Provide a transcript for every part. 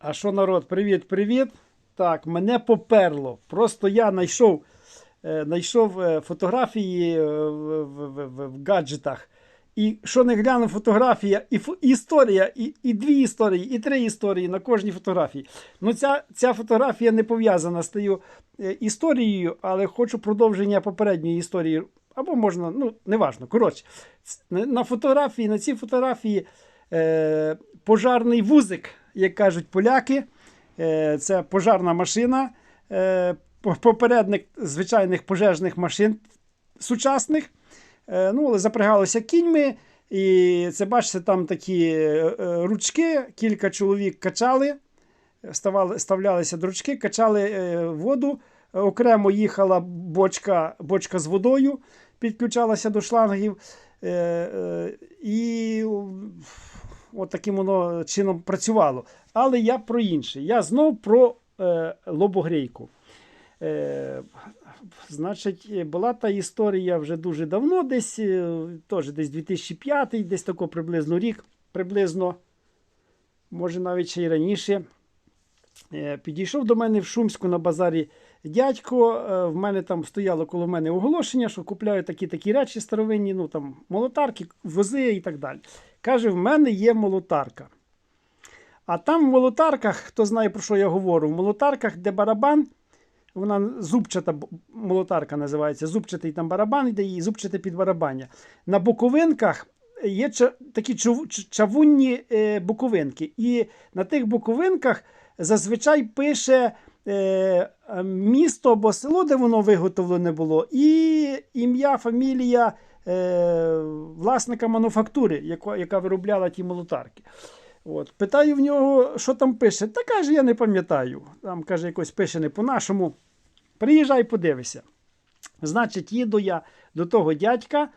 А що, народ, привіт-привіт. Так, мене поперло. Просто я знайшов, е, знайшов е, фотографії е, в, в, в, в, гаджетах. І що не гляну фотографія, і історія, і, і дві історії, і три історії на кожній фотографії. Ну, ця, ця фотографія не пов'язана з тією е, історією, але хочу продовження попередньої історії. Або можна, ну, неважно. Коротше, на фотографії, на цій фотографії е, пожарний вузик, як кажуть поляки. Е, це пожарна машина, е, попередник звичайних пожежних машин сучасних. Е, ну, але запрягалося кіньми. І це бачите, там такі ручки, кілька чоловік качали, ставлялися до ручки, качали воду. Окремо їхала бочка, бочка з водою, підключалася до шлангів. І от таким воно чином працювало. Але я про інше. Я знов про е, лобогрейку. Е, значить, була та історія вже дуже давно, десь е, теж десь 2005, десь тако приблизно рік, приблизно, може навіть ще й раніше. Е, Підійшов до мене в Шумську на базарі дядько. е, В мене там стояло коло мене оголошення, що купляю такі такі речі старовинні, ну там молотарки, вози і так далі. Каже, в мене є молотарка. А там в молотарках, хто знає про що я говорю, в молотарках, де барабан, вона зубчата молотарка називається, зубчатий там барабан йде і зубчате підбарабання. На боковинках є такі чавунні е, боковинки. І на тих боковинках зазвичай пише е, місто або село, де воно виготовлене було, і ім'я, фамілія е, власника мануфактури, яка, яка виробляла ті молотарки. От. Питаю в нього, що там пише. Та каже, я не пам'ятаю. Там каже, якось пише не по-нашому. Приїжджай, подивися. Значить, їду я до того дядька.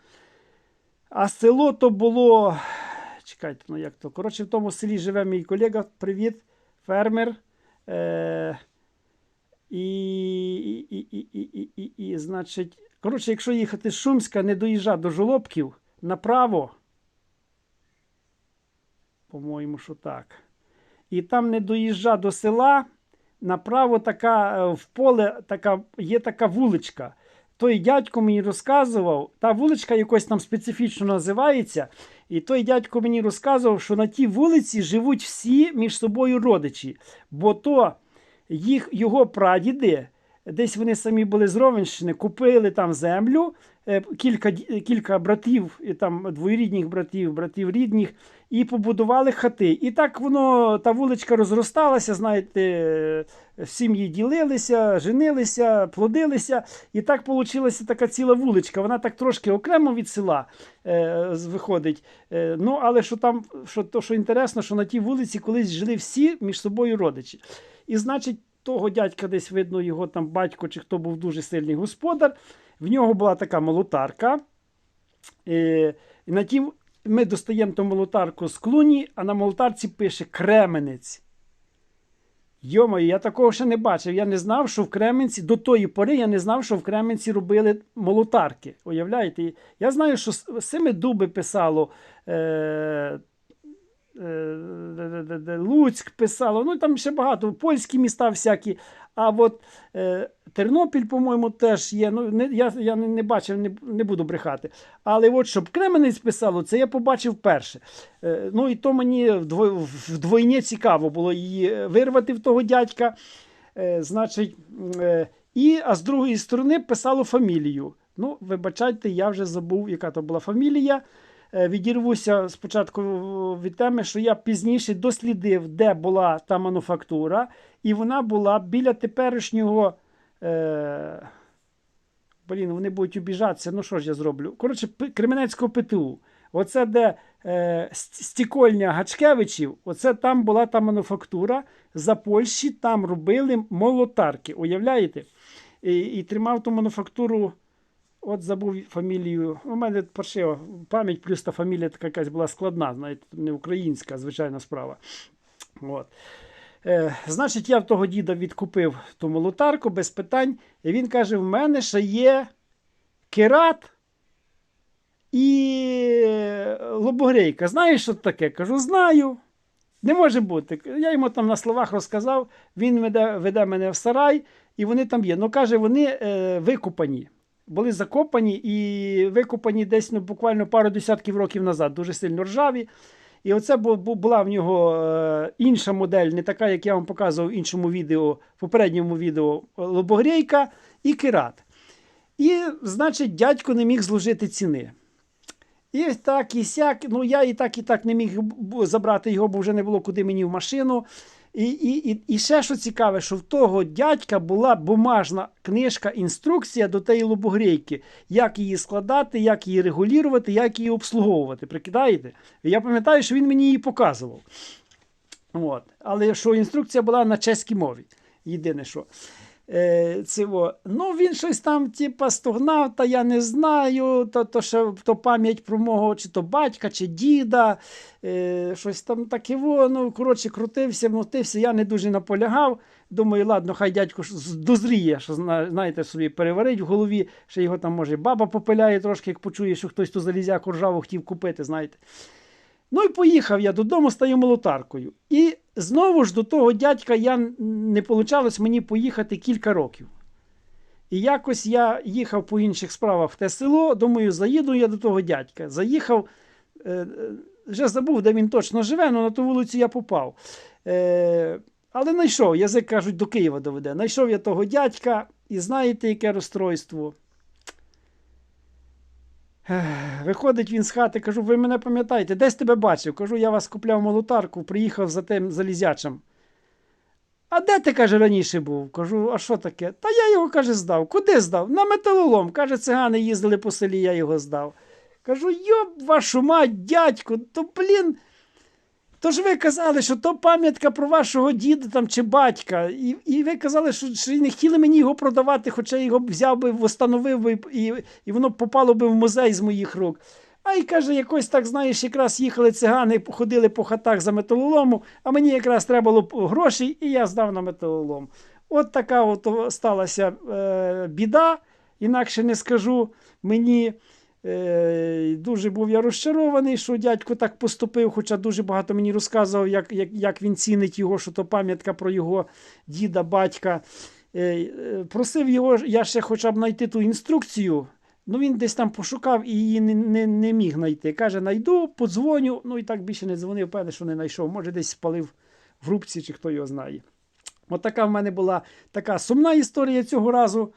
А село то було. Чекайте, ну як то? Коротше, в тому селі живе мій колега, привіт, фермер. Е- і, і, і, і, і, і, і, значить, коротше, якщо їхати з Шумська, не доїжджа до Жолобків направо. По-моєму, що так. І там не доїжджа до села. Направо така е, в поле така, є така вуличка. Той дядько мені розказував, та вуличка якось там специфічно називається. І той дядько мені розказував, що на тій вулиці живуть всі між собою родичі. Бо то їх, його прадіди, десь вони самі були з Ровенщини, купили там землю, е, кілька, кілька братів, там двоюрідних братів, братів рідних, і побудували хати. І так воно, та вуличка розросталася, знаєте, е, сім'ї ділилися, женилися, плодилися. І так вийшла така ціла вуличка. Вона так трошки окремо від села е, виходить. Е, ну, але що там, що, то, що інтересно, що на тій вулиці колись жили всі між собою родичі. І значить, того дядька десь видно, його там батько чи хто був дуже сильний господар. В нього була така молотарка. Е, і на тім ми достаємо ту молотарку з клуні, а на молотарці пише Кременець. Йомаю, я такого ще не бачив. Я не знав, що в Кременці, до тої пори я не знав, що в Кременці робили молотарки. Уявляєте? Я знаю, що С- Семи Дуби писало. Е- Луцьк писало, ну там ще багато, польські міста всякі. А от е, Тернопіль, по-моєму, теж є. Ну, не, я я не, не бачив, не, не буду брехати. Але от щоб Кременець писало, це я побачив перше. Е, ну і то мені вдво, вдвойні цікаво було її е, вирвати в того дядька. Е, значить, е, і, а з другої сторони писало фамілію. Ну, вибачайте, я вже забув, яка то була фамілія. Е, Відірвуся спочатку від теми, що я пізніше дослідив, де була та мануфактура, і вона була біля теперішнього. Е... Блін, вони будуть обіжатися. Ну що ж я зроблю? Коротше, Кременецького ПТУ. Оце де е, стікольня Гачкевичів, оце там була та мануфактура. За Польщі там робили молотарки. Уявляєте? І, і тримав ту мануфактуру. От забув фамілію. У мене паршива пам'ять, плюс та фамілія така якась була складна, знаєте, не українська, звичайна справа. От. Е, значить, я в того діда відкупив ту молотарку без питань. І він каже: в мене ще є керат і лобогрейка. Знаєш, що таке? Кажу, знаю. Не може бути. Я йому там на словах розказав, він веде, веде мене в сарай, і вони там є. Ну, каже, вони е, викопані. Були закопані і викопані десь ну, буквально пару десятків років назад, дуже сильно ржаві. І оце бу- бу- була в нього е, інша модель, не така, як я вам показував в іншому відео, в попередньому відео лобогрейка і керат. І, значить, дядько не міг зложити ціни. І так, і сяк. Ну, я і так, і так не міг забрати його, бо вже не було куди мені в машину. І, і, і, і ще що цікаве, що в того дядька була бумажна книжка, інструкція до тієї лобогрейки, як її складати, як її регулювати, як її обслуговувати. Прикидаєте? Я пам'ятаю, що він мені її показував. От. Але що інструкція була на чеській мові. Єдине, що. Е, цього. Ну, він щось там, типа, стогнав, та я не знаю, то, то, ще, то пам'ять про мого чи то батька, чи діда, е, щось там таке. Ну, коротше, крутився, мотився, я не дуже наполягав. Думаю, ладно, хай дядько дозріє, що знаєте, собі переварить в голові, що його там може баба попиляє трошки, як почує, що хтось ту залізяку ржаву хотів купити, знаєте. Ну і поїхав я додому, стаю молотаркою. І знову ж до того дядька я не получалось мені поїхати кілька років. І якось я їхав по інших справах в те село, думаю, заїду я до того дядька. Заїхав, е, вже забув, де він точно живе, але на ту вулицю я попав. Е, але знайшов, язик кажуть, до Києва доведе. Знайшов я того дядька, і знаєте, яке розстройство. Виходить він з хати, кажу, ви мене пам'ятаєте, десь тебе бачив? Кажу, я вас купляв молотарку, приїхав за тим залізячим. А де ти, каже, раніше був? Кажу, а що таке? Та я його, каже, здав. Куди здав? На металолом. Каже, цигани їздили по селі, я його здав. Кажу, йоб вашу мать, дядьку, то блін. То ж ви казали, що то пам'ятка про вашого діда там чи батька. І, і ви казали, що, що не хотіли мені його продавати, хоча я його взяв би, встановив би, і, і воно попало би в музей з моїх рук. А й каже, якось так, знаєш, якраз їхали цигани, ходили по хатах за металолому, а мені якраз треба було грошей, і я здав на металолом. От така от сталася е, біда, інакше не скажу мені. Е, дуже був я розчарований, що дядько так поступив, хоча дуже багато мені розказував, як, як, як він цінить його, що то пам'ятка про його діда, батька. Е, е, просив його, я ще хоча б знайти ту інструкцію. Ну він десь там пошукав і її не, не, не міг знайти. Каже, знайду, подзвоню. Ну і так більше не дзвонив, певне, що не знайшов. Може, десь спалив в рубці, чи хто його знає. От така в мене була така сумна історія цього разу.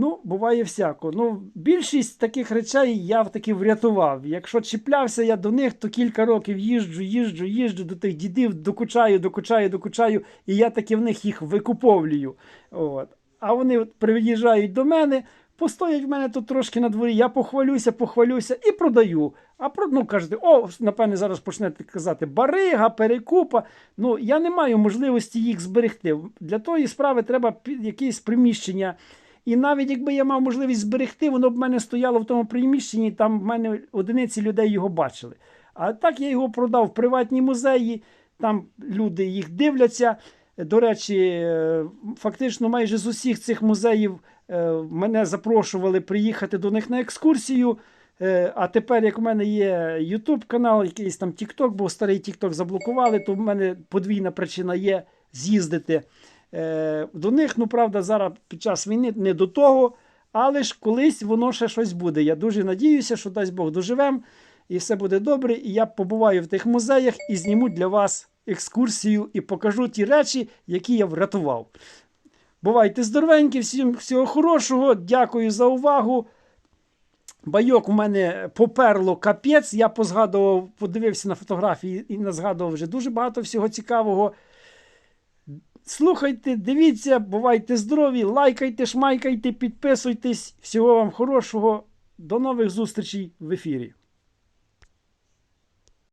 Ну, буває всяко. Ну, більшість таких речей я таки врятував. Якщо чіплявся я до них, то кілька років їжджу, їжджу, їжджу до тих дідів, докучаю, докучаю, докучаю, і я таки в них їх викуповлюю. От. А вони от приїжджають до мене, постоять в мене тут трошки на дворі, я похвалюся, похвалюся і продаю. А про, ну, кажете, о, напевне, зараз почнете казати барига, перекупа. Ну, я не маю можливості їх зберегти. Для тої справи треба якесь приміщення. І навіть якби я мав можливість зберегти, воно б в мене стояло в тому приміщенні, там в мене одиниці людей його бачили. А так я його продав в приватні музеї, там люди їх дивляться. До речі, е, фактично майже з усіх цих музеїв е, мене запрошували приїхати до них на екскурсію. Е, А тепер, як у мене є YouTube канал, якийсь там TikTok, бо старий TikTok заблокували, то в мене подвійна причина є з'їздити до них. Ну, правда, зараз під час війни не до того, але ж колись воно ще щось буде. Я дуже надіюся, що дасть Бог доживем, і все буде добре. І я побуваю в тих музеях і зніму для вас екскурсію і покажу ті речі, які я врятував. Бувайте здоровенькі, всім всього хорошого. Дякую за увагу. Байок у мене поперло капець. Я позгадував, подивився на фотографії і назгадував вже дуже багато всього цікавого. Слухайте, дивіться, бувайте здорові, лайкайте, шмайкайте, підписуйтесь. Всього вам хорошого. До нових зустрічей в ефірі.